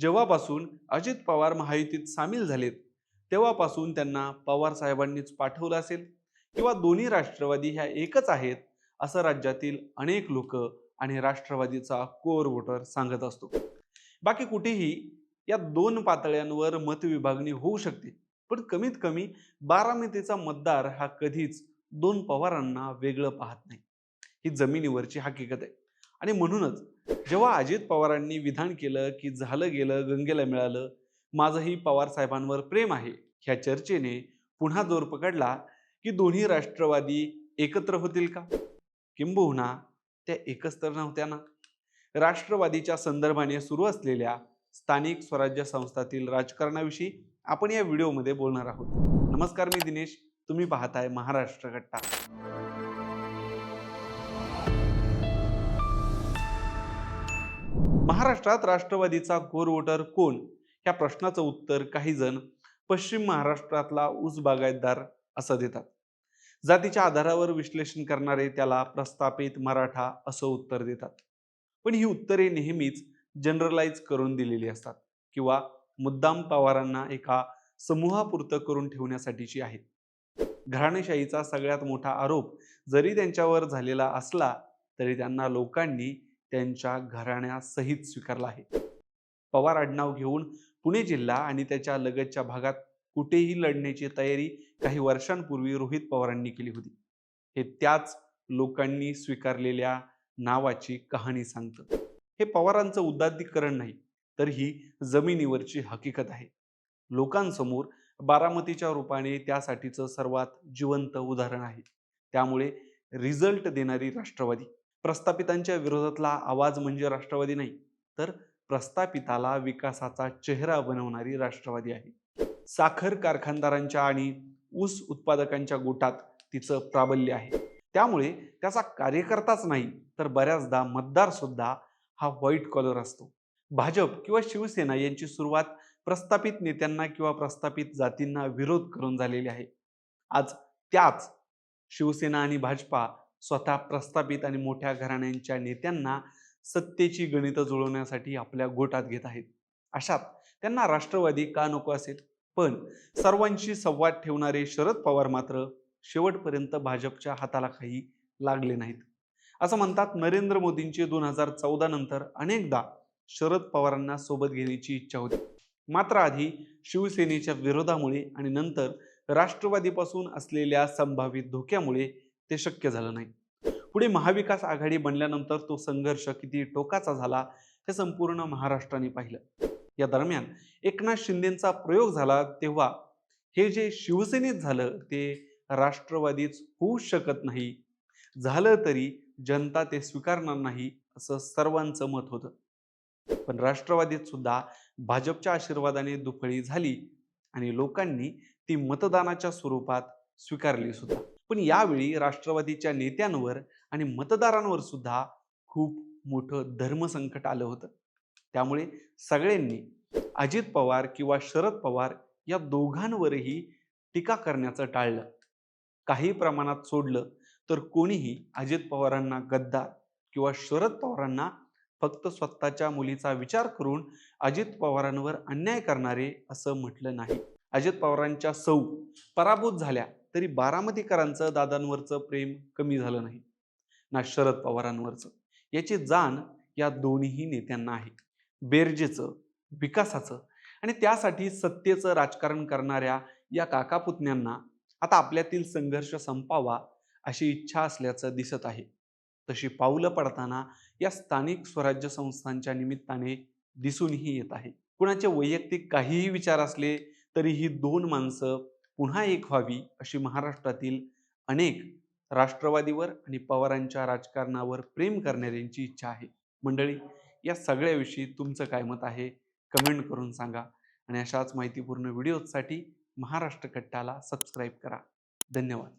जेव्हापासून अजित पवार महायुतीत सामील झालेत तेव्हापासून त्यांना पवार साहेबांनीच पाठवलं असेल. किंवा दोन्ही राष्ट्रवादी ह्या एकच आहेत असं राज्यातील अनेक लोक आणि राष्ट्रवादीचा कोर वोटर सांगत असतो. बाकी कुठेही या दोन पातळ्यांवर मतविभागणी होऊ शकते. पण कमीत कमी बारामतीचा मतदार हा कधीच दोन पवारांना वेगळं पाहत नाही. ही जमिनीवरची हकीकत आहे. आणि म्हणूनच जेव्हा अजित पवारांनी विधान केलं की झालं गेलं गंगेला मिळालं माझंही पवार साहेबांवर प्रेम आहे ह्या चर्चेने पुन्हा जोर पकडला की दोन्ही राष्ट्रवादी एकत्र होतील का? किंबहुना त्या एकच तर नव्हत्या ना. राष्ट्रवादीच्या संदर्भाने सुरू असलेल्या स्थानिक स्वराज्य संस्थातील राजकारणाविषयी आपण या व्हिडिओमध्ये बोलणार आहोत. नमस्कार मी दिनेश तुम्ही पाहताय महाराष्ट्र कट्टा महाराष्ट्रात राष्ट्रवादीचा कोर वोटर कोण? या प्रश्नाचं उत्तर काही जण पश्चिम महाराष्ट्रातला ऊस बागायतदार असं देतात. जातीच्या आधारावर विश्लेषण करणारे त्याला प्रस्थापित मराठा असं उत्तर देतात. पण ही उत्तरे नेहमीच जनरलाइज करून दिलेली असतात किंवा मुद्दाम पवारांना एका समूहापुरतं करून ठेवण्यासाठीची आहेत. घराणेशाहीचा सगळ्यात मोठा आरोप जरी त्यांच्यावर झालेला असला तरी त्यांना लोकांनी त्यांच्या घराण्यासहित स्वीकारला आहे. पवार आडनाव घेऊन पुणे जिल्हा आणि त्याच्या लगतच्या भागात कुठेही लढण्याची तयारी काही वर्षांपूर्वी रोहित पवारांनी केली होती. हे त्याच लोकांनी स्वीकारलेल्या नावाची कहाणी सांगतं. हे पवारांचं उदात्तीकरण नाही तर ही जमिनीवरची हकीकत आहे. लोकांसमोर बारामतीच्या रूपाने त्यासाठीचं सर्वात जिवंत उदाहरण आहे. त्यामुळे रिझल्ट देणारी राष्ट्रवादी. प्रस्थापितांच्या विरोधातला आवाज म्हणजे राष्ट्रवादी नाही तर प्रस्थापिताला विकासाचा चेहरा बनवणारी राष्ट्रवादी आहे. साखर कारखानदारांच्या आणि ऊस उत्पादकांच्या गोटात तिचं प्राबल्य आहे. त्यामुळे त्याचा कार्यकर्ताच नाही तर बऱ्याचदा मतदार सुद्धा हा व्हाईट कॉलर असतो. भाजप किंवा शिवसेना यांची सुरुवात प्रस्थापित नेत्यांना किंवा प्रस्थापित जातींना विरोध करून झालेली आहे. आज त्याच शिवसेना आणि भाजपा स्वतः प्रस्थापित आणि मोठ्या घराण्यांच्या नेत्यांना सत्तेची गणितं जुळवण्यासाठी आपल्या गोटात घेत आहेत. अशात त्यांना राष्ट्रवादी का नको असेल? पण सर्वांशी संवाद ठेवणारे शरद पवार मात्र शेवटपर्यंत भाजपच्या हाताला काही लागले नाहीत. असं म्हणतात नरेंद्र मोदींचे दोन हजार चौदा नंतर अनेकदा शरद पवारांना सोबत घेण्याची इच्छा होती. मात्र आधी शिवसेनेच्या विरोधामुळे आणि नंतर राष्ट्रवादीपासून असलेल्या संभावित धोक्यामुळे ते शक्य झालं नाही. पुढे महाविकास आघाडी बनल्यानंतर तो संघर्ष किती टोकाचा झाला हे संपूर्ण महाराष्ट्राने पाहिलं. या दरम्यान एकनाथ शिंदेचा प्रयोग झाला तेव्हा हे जे शिवसेनेत झालं ते राष्ट्रवादीच होऊ शकत नाही. झालं तरी जनता ते स्वीकारणार नाही असं सर्वांचं मत होतं. पण राष्ट्रवादीत सुद्धा भाजपच्या आशीर्वादाने दुफळी झाली आणि लोकांनी ती मतदानाच्या स्वरूपात स्वीकारली सुद्धा. पण यावेळी राष्ट्रवादीच्या नेत्यांवर आणि मतदारांवर सुद्धा खूप मोठं धर्मसंकट आलं होतं. त्यामुळे सगळ्यांनी अजित पवार किंवा शरद पवार या दोघांवरही टीका करण्याचं टाळलं. काही प्रमाणात सोडलं तर कोणीही अजित पवारांना गद्दार किंवा शरद पवारांना फक्त स्वतःच्या मुलीचा विचार करून अजित पवारांवर अन्याय करणारे असं म्हटलं नाही. अजित पवारांच्या सौ पराभूत झाल्या. तरी बारामतीकरांचं दादांवरचं प्रेम कमी झालं नाही. ना शरद पवारांवरचं. याची जाण या दोन्ही नेत्यांना आहे. बेरजेचं विकासाचं आणि त्यासाठी सत्तेचं राजकारण करणाऱ्या या काकापुतण्यांना आता आपल्यातील संघर्ष संपावा अशी इच्छा असल्याचं दिसत आहे. तशी पावलं पडताना या स्थानिक स्वराज्य संस्थांच्या निमित्ताने दिसूनही येत आहे. कुणाचे वैयक्तिक काहीही विचार असले तरी ही दोन माणसं पुन्हा एक व्हावी अशी महाराष्ट्रातील अनेक राष्ट्रवादीवर आणि पवारांच्या राजकारणावर प्रेम करणाऱ्यांची इच्छा आहे. मंडळी या सगळ्याविषयी तुमचं काय मत आहे? कमेंट करून सांगा आणि अशाच माहितीपूर्ण व्हिडिओसाठी महाराष्ट्र कट्टाला सबस्क्राईब करा. धन्यवाद.